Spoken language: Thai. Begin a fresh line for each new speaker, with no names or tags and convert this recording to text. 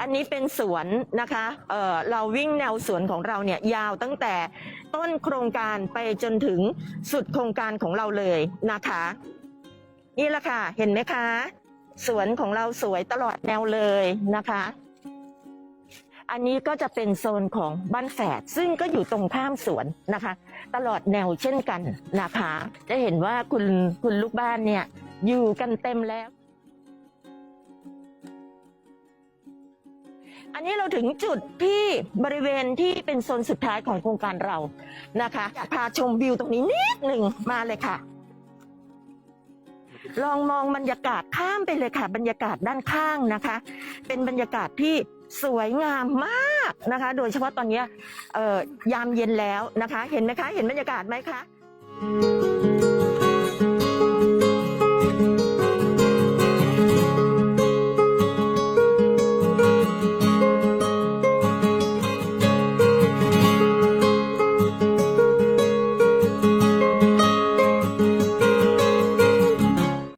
อันนี้เป็นสวนนะคะเเราวิ่งแนวสวนของเราเนี่ยยาวตั้งแต่ต้นโครงการไปจนถึงสุดโครงการของเราเลยนะคะ นี่แหละค่ะ เห็นไหมคะ สวนของเราสวยตลอดแนวเลยนะคะ อันนี้ก็จะเป็นโซนของบ้านแฝดซึ่งก็อยู่ตรงข้ามสวนนะคะ ตลอดแนวเช่นกันนะคะ จะเห็นว่าคุณคุณลูกบ้านเนี่ยอยู่กันเต็มแล้ว อันนี้เราถึงจุดที่บริเวณที่เป็นโซนสุดท้ายของโครงการเรานะคะอยากพาชมวิวตรงนี้นิดหนึ่งมาเลยค่ะ ลองมองบรรยากาศข้ามไปเลยค่ะ บรรยากาศด้านข้างนะคะ เป็นบรรยากาศที่สวยงามมากนะคะ โดยเฉพาะตอนเนี้ยเอ่อยามเย็นแล้วนะคะ เห็นไหมคะ เห็นบรรยากาศไหมคะ